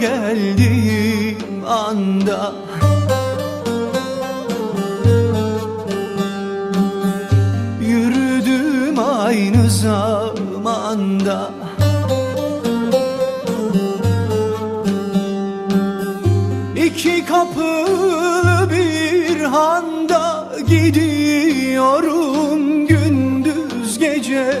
Geldiğim anda. Yürüdüm aynı zamanda. İki kapılı bir handa gidiyorum gündüz gece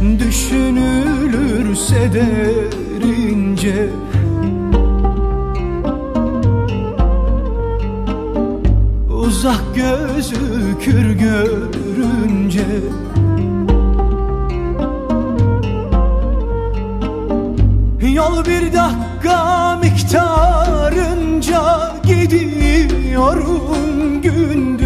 Düşünülürse derince Uzak gözükür görünce Yol bir dakika miktarınca gidiyorum gündüz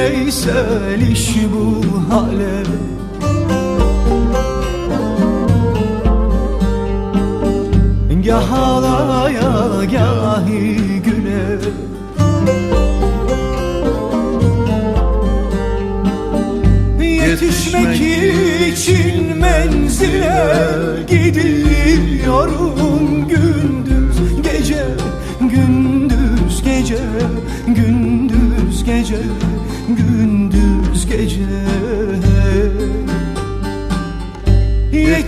Veysel iş bu hale